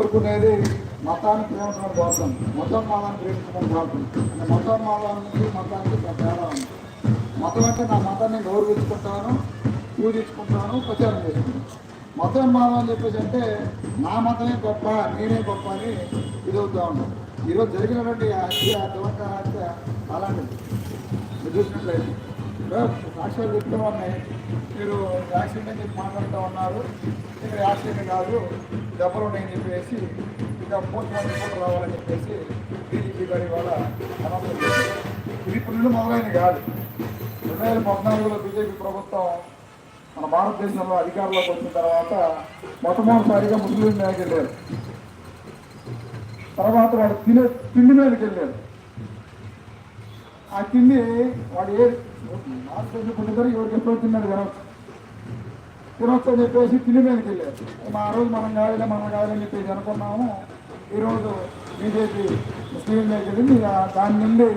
కోరుకునేది మతాన్ని ప్రేమించడం కోసం. మతం మాదాన్ని ప్రేమించడం కోసం. అంటే మతం మాదానికి మతానికి తేడా ఉంది మతం అంటే నా మతాన్ని గౌరవించుకుంటాను పూజించుకుంటాను ప్రచారం చేసుకుంటాను మతం మాదం అని చెప్పేసి అంటే నా మతమే గొప్ప నేనే గొప్ప అని ఇదవుతూ ఉంటాం ఈరోజు జరిగినటువంటి హత్య దువంక హత్య అలాంటిది చూసినట్లయితే రాష్ట్రాలు చెప్తూ ఉన్నాయి? మీరు యాక్సిడెంట్ అని చెప్పి మాట్లాడుతూ ఉన్నారు. ఇక్కడ యాక్సిడెంట్ కాదు దెబ్బలు ఉన్నాయని చెప్పేసి ఇక పోస్ట్ రిపోర్ట్ రావాలని చెప్పేసి డీజీపీ గారి వాళ్ళ అనౌన్స్ ఇది ఇప్పుడు నుండి మొదలైనది కాదు. రెండు వేల పద్నాలుగులో బీజేపీ ప్రభుత్వం మన భారతదేశంలో అధికారంలోకి వచ్చిన తర్వాత మొట్టమొదటిసారిగా ముస్లిం మీదకి వెళ్ళారు తర్వాత వాడు తినే తిండి మీదకి వెళ్ళారు ఆ తిండి వాడు ఏ భారతదేశం ఎవరికి ఎప్పుడో తిన్నాడు తినవచ్చు తినొచ్చు అని చెప్పేసి తిని మీదకి వెళ్ళారు మా ఆ రోజు మనం కావాలి మనం కావాలని చెప్పేసి అనుకున్నాము ఈరోజు బీజేపీ ముస్లిం మీదకి వెళ్ళింది దాని నుండి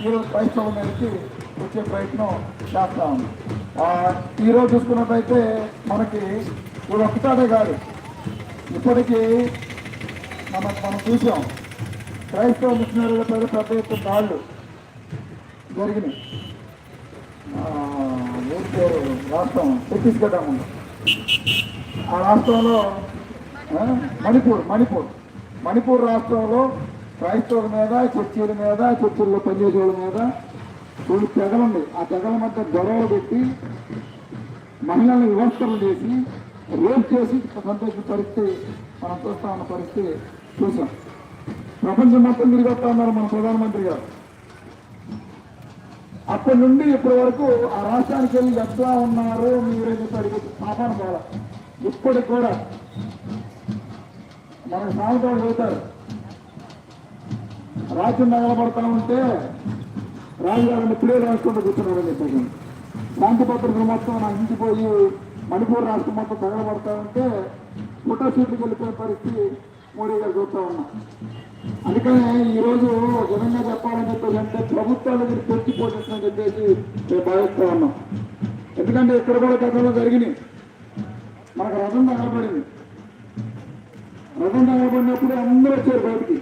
ఈరోజు క్రైస్తవుల మీదకి వచ్చే ప్రయత్నం చేస్తాము ఈరోజు చూసుకున్నట్టయితే మనకి ఇది ఒక్కటాడే కాదు ఇప్పటికీ మనం మనం చూసాం క్రైస్తవ మిషనరీలపై ప్రతి పెద్ద ఎత్తున జరిగినాయి. రాష్ట్రం ఛత్తీస్గఢ్ ఉంది ఆ రాష్ట్రంలో మణిపూర్ మణిపూర్. మణిపూర్ రాష్ట్రంలో క్రైస్తవుల మీద చర్చీల మీద చర్చిల్లో పనిచేసేవాళ్ళ మీద కొన్ని తెగలుంది ఆ తెగల మధ్య గొడవలు పెట్టి మహిళల్ని వివస్థలు చేసి రేపు చేసి సంతోషం పరిస్థితి మనం చూస్తా ఉన్న పరిస్థితి చూసాం. ప్రపంచం మొత్తం తిరిగి వస్తా ఉన్నారు మన ప్రధానమంత్రి గారు. అప్పటి నుండి ఇప్పటి వరకు ఆ రాష్ట్రానికి వెళ్ళి ఎట్లా ఉన్నారు మీరు చెప్పి అడిగి పాపాన పోల ఇప్పటికి కూడా మనకు సాగుతాడు చదువుతారు రాజ్యం నగలబడతా ఉంటే రాజుగారిని ఇప్పుడే రాసుకుంటూ కూర్చున్నారని చెప్పేసి. శాంతి భద్రతలు మొత్తం నశించిపోయి మణిపూర్ రాష్ట్రం మొత్తం తగలబడతా ఉంటే ఫోటో షూట్కి వెళ్ళిపోయే పరిస్థితి మోడీ గారు చూస్తూ ఉన్నాం. అందుకనే ఈరోజు ఒక విధంగా చెప్పాలని చెప్పేసి అంటే ప్రభుత్వాల దగ్గర తెచ్చి పోషిస్తుందని చెప్పేసి మేము భావిస్తూ ఉన్నాం. ఎందుకంటే ఇక్కడ కూడా గతంలో జరిగినాయి. మనకు రథం తగలబడింది. రథం తగలబడినప్పుడు అందరూ వచ్చారు బయటికి.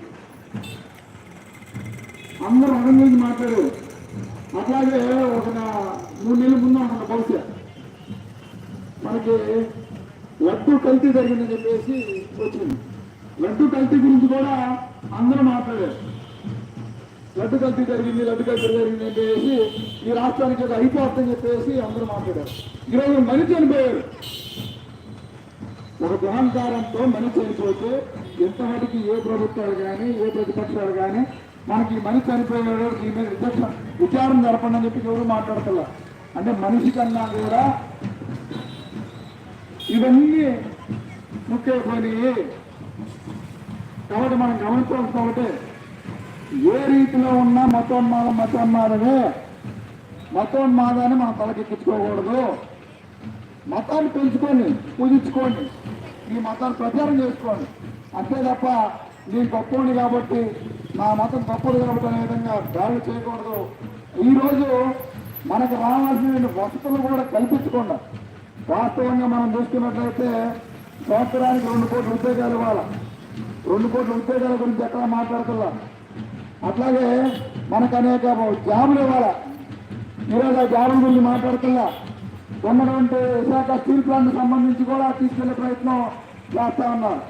అందరూ రథం గురించి మాట్లాడారు. అట్లాగే ఒక మూడు నెలల ముందు అనుకున్న బహుశా మనకి లడ్డు కల్తీ జరిగిందని చెప్పేసి వచ్చింది. లడ్డు కల్తీ గురించి కూడా అందరూ మాట్లాడారు. లడ్డు కల్తీ జరిగింది లడ్డు కల్తీ జరిగింది అని చెప్పేసి ఈ రాష్ట్రానికి అది అయిపోతుందని చెప్పేసి అందరూ మాట్లాడారు. ఈరోజు మనిషి చనిపోయారు ఒక దురహంకారంతో మనిషి చనిపోతే ఎంతమటికి ఏ ప్రభుత్వాలు కానీ ఏ ప్రతిపక్షాలు కానీ మనకి ఈ మనిషి చనిపోయాడు దీని మీద విచక్షణ విచారం జరపండి అని చెప్పి ఎవరు మాట్లాడతలా? అంటే మనిషి కన్నా కూడా ఇవన్నీ ముఖ్యమైనవి. కాబట్టి మనం గమనించాల్సిన ఒకటి ఏ రీతిలో ఉన్నా మతోన్మాదం మతోన్మాదమే. మతోన్మాదాన్ని మనం తలకెక్కించుకోకూడదు. మతాన్ని పెంచుకొని పూజించుకోండి. ఈ మతాన్ని ప్రచారం చేసుకోండి. అంతే తప్ప నేను ఉంది కాబట్టి నా మతం గొప్పది కాబట్టి అనే విధంగా దాడులు చేయకూడదు. ఈరోజు మనకు రావాల్సిన వసతులు కూడా కల్పించకుండా వాస్తవంగా మనం చూసుకున్నట్లయితే సంవత్సరానికి రెండు కోట్ల ఉద్యోగాలు ఇవ్వాలి? రెండు కోట్ల ఉద్యోగాల గురించి ఎక్కడ మాట్లాడుతున్నా? అట్లాగే మనకు అనేక జాబులు ఇవ్వాలి? ఈరోజు ఆ జాబుల గురించి మాట్లాడుతున్నా? ఉన్నటువంటి విశాఖ స్టీల్ ప్లాంట్ సంబంధించి కూడా తీసుకెళ్ళే ప్రయత్నం చేస్తా ఉన్నారు.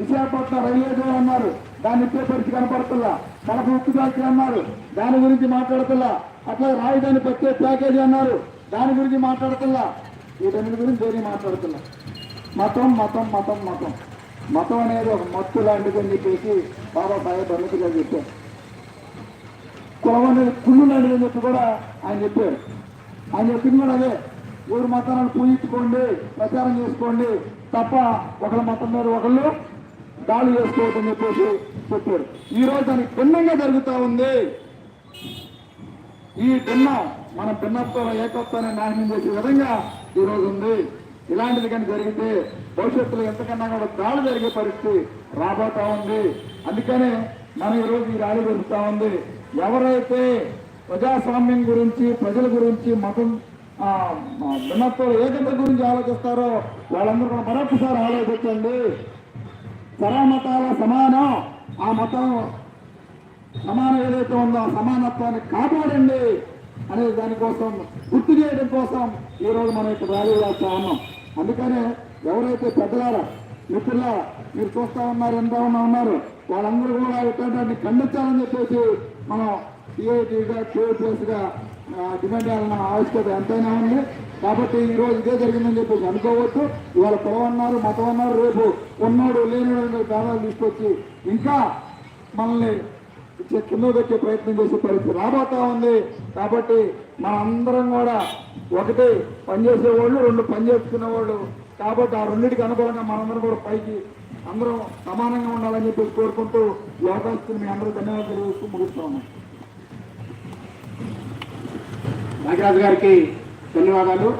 విశాఖపట్నం రైల్వే జోన్ అన్నారు. దాన్ని ఇచ్చే పరిస్థితి కనపడుతున్నా. కడప ఉక్కు ఫ్యాక్టరీ అన్నారు. దాని గురించి మాట్లాడుతున్నా. అట్లాగే రాజధాని ప్రత్యేక ప్యాకేజీ అన్నారు. దాని గురించి మాట్లాడుతున్నా. వీటన్నిటి గురించి దేని మాట్లాడుతున్నా? మతం మతం మతం మతం. మతం అనేది ఒక మత్తు లాంటిది అని చెప్పేసి బాబాసాహెబ్ అంబేద్కర్ చెప్పారు. కులం అనేది కుళ్ళు లాంటిది అని చెప్పి కూడా ఆయన చెప్పారు. ఆయన చెప్పింది కూడా అదే. ఊరు మతాలను పూజించుకోండి ప్రచారం చేసుకోండి తప్ప ఒకళ్ళ మతం మీద ఒకళ్ళు దాడి చేసుకోవద్దని చెప్పేసి చెప్పారు. ఈ దానికి భిన్నంగా జరుగుతూ ఉంది. ఈ భిన్న మన భిన్నత్వం ఏకత్వాన్ని నాశనం చేసే విధంగా ఈ రోజు ఉంది. ఇలాంటిది కానీ జరిగితే భవిష్యత్తులో ఎంతకన్నా కూడా దాడి జరిగే పరిస్థితి రాబోతా ఉంది. అందుకనే మనం ఈ రోజు ఈ ర్యాలీ జరుగుతూ ఉంది. ఎవరైతే ప్రజాస్వామ్యం గురించి ప్రజల గురించి మతం భిన్నత్వం ఏకత గురించి ఆలోచిస్తారో వాళ్ళందరూ కూడా మరొకసారి ఆలోచించండి. సర్వమతాల సమానం. ఆ మతం సమానం ఏదైతే ఉందో ఆ సమానత్వాన్ని కాపాడండి. అనే దానికోసం గుర్తు చేయడం కోసం ఈ రోజు మనం ఇక్కడ ర్యాలీ చేస్తా ఉన్నాం అందుకనే ఎవరైతే పెద్దలారా మిత్రులా మీరు చూస్తా ఉన్నారు ఎంత ఉన్నారు వాళ్ళందరూ కూడా ఇట్లాంటి ఖండించాలని చెప్పేసి మనం సిఐటీగా కేఎస్గా డిమాండ్ చేయాలన్న ఆవశ్యకత ఎంతైనా ఉంది. కాబట్టి ఈ రోజు ఇదే జరిగిందని చెప్పేసి అనుకోవచ్చు. ఇవాళ పొలవన్నారు అన్నారు మతం అన్నారు రేపు ఉన్నాడు లేనివాడు అనే తీసుకొచ్చి ఇంకా మనల్ని కింద పెట్టే ప్రయత్నం చేసే పరిస్థితి రాబోతా ఉంది. కాబట్టి మనందరం కూడా ఒకటి పనిచేసే వాళ్ళు రెండు పని చేసుకునే వాళ్ళు కాబట్టి ఆ రెండింటికి అనుకూలంగా మనందరం కూడా పైకి అందరం సమానంగా ఉండాలని చెప్పేసి కోరుకుంటూ ఈ అవకాశం మీ అందరూ ధన్యవాదాలు తెలియజేస్తూ ముగిస్తాము నాగరాజు గారికి ధన్యవాదాలు.